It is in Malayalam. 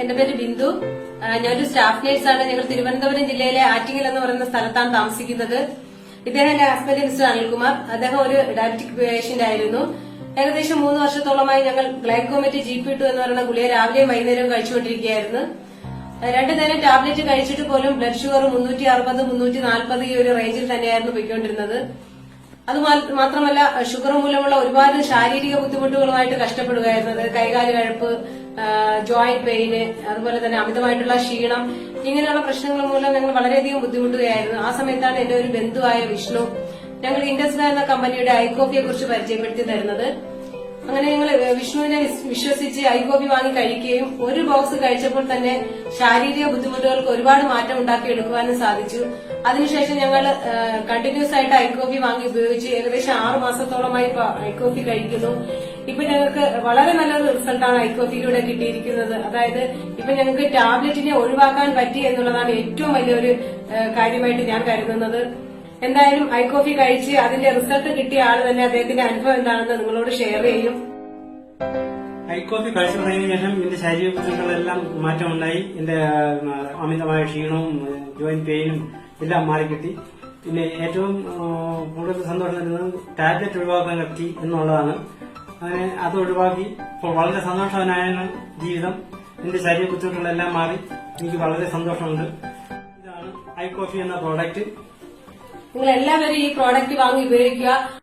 എന്റെ പേര് ബിന്ദു. ഞാനൊരു സ്റ്റാഫ് നേഴ്സാണ്. ഞങ്ങൾ തിരുവനന്തപുരം ജില്ലയിലെ ആറ്റിങ്ങൽ എന്ന് പറയുന്ന സ്ഥലത്താണ് താമസിക്കുന്നത്. ഇദ്ദേഹം എന്റെ ഹസ്ബൻഡ് മിസ്റ്റർ അനിൽകുമാർ. അദ്ദേഹം ഒരു ഡയബറ്റിക് പേഷ്യന്റ് ആയിരുന്നു. ഏകദേശം മൂന്ന് വർഷത്തോളമായി ഞങ്ങൾ ഗ്ലൈക്കോമെറ്റ് ജി പി ടു എന്ന് പറയുന്ന ഗുളിക രാവിലെയും വൈകുന്നേരവും കഴിച്ചുകൊണ്ടിരിക്കുകയായിരുന്നു. രണ്ടു നേരം ടാബ്ലറ്റ് കഴിച്ചിട്ട് പോലും ബ്ലഡ് ഷുഗർ മുന്നൂറ്റി അറുപത് മുന്നൂറ്റി നാൽപ്പത് ഈ ഒരു റേഞ്ചിൽ തന്നെയായിരുന്നു പോയിക്കൊണ്ടിരുന്നത്. അത് മാത്രമല്ല ഷുഗർ മൂലമുള്ള ഒരുപാട് ശാരീരിക ബുദ്ധിമുട്ടുകളുമായിട്ട് കഷ്ടപ്പെടുകയായിരുന്നു. കൈകാൽ കഴുപ്പ് ജോയിന്റ് പെയിന് അതുപോലെ തന്നെ അമിതമായിട്ടുള്ള ക്ഷീണം ഇങ്ങനെയുള്ള പ്രശ്നങ്ങൾ മൂലം ഞങ്ങൾ വളരെയധികം ബുദ്ധിമുട്ടുകയായിരുന്നു. ആ സമയത്താണ് എന്റെ ഒരു ബന്ധുവായ വിഷ്ണു ഞങ്ങൾ ഇൻഡസ്ട്രി എന്ന കമ്പനിയുടെ ഐകോഫിയെ കുറിച്ച് പരിചയപ്പെടുത്തി തരുന്നത്. അങ്ങനെ ഞങ്ങൾ വിഷ്ണുവിനെ വിസ്- വിശ്വസിച്ച് ഐകോഫി വാങ്ങി കഴിക്കുകയും ഒരു ബോക്സ് കഴിച്ചപ്പോൾ തന്നെ ശാരീരിക ബുദ്ധിമുട്ടുകൾക്ക് ഒരുപാട് മാറ്റം ഉണ്ടാക്കിയെടുക്കുവാനും സാധിച്ചു. അതിനുശേഷം ഞങ്ങൾ കണ്ടിന്യൂസ് ആയിട്ട് ഐകോഫി വാങ്ങി ഉപയോഗിച്ച് ഏകദേശം ആറു മാസത്തോളമായി ഐകോഫി കഴിക്കുന്നു. ഇപ്പൊ ഞങ്ങൾക്ക് വളരെ നല്ലൊരു റിസൾട്ടാണ് ഐകോഫിയിലൂടെ കിട്ടിയിരിക്കുന്നത്. അതായത് ഇപ്പൊ ഞങ്ങൾക്ക് ടാബ്ലറ്റിനെ ഒഴിവാക്കാൻ പറ്റി എന്നുള്ളതാണ് ഏറ്റവും വലിയൊരു കാര്യമായിട്ട് ഞാൻ കരുതുന്നത്. എന്തായാലും ഐ കോഫി കഴിച്ച് അതിന്റെ റിസൾട്ട് കിട്ടിയ ആൾ തന്നെ അദ്ദേഹത്തിന്റെ അനുഭവം എന്താണെന്ന് നിങ്ങളോട് ഷെയർ ചെയ്യും. ഐ കോഫി കഴിച്ചു തുടങ്ങിയതിനു ശേഷം എന്റെ ശാരീരിക ബുദ്ധിമുട്ടുകളെല്ലാം മാറ്റമുണ്ടായി. എന്റെ അമിതമായ ക്ഷീണവും ജോയിന്റ് പെയിനും എല്ലാം മാറിക്കിട്ടി. പിന്നെ ഏറ്റവും കൂടുതൽ സന്തോഷം തരുന്നത് ടാബ്ലറ്റ് ഒഴിവാക്കാൻ പറ്റി എന്നുള്ളതാണ്. അങ്ങനെ അത് ഒഴിവാക്കി. ഇപ്പോൾ വളരെ സന്തോഷവനായ ജീവിതം. എന്റെ ശരീര ബുദ്ധിമുട്ടുകളെല്ലാം മാറി. എനിക്ക് വളരെ സന്തോഷമുണ്ട്. ഇതാണ് ഐ കോഫി എന്ന പ്രോഡക്റ്റ് നിങ്ങൾ എല്ലാവരും ഈ പ്രോഡക്റ്റ് വാങ്ങി ഉപയോഗിക്കുക.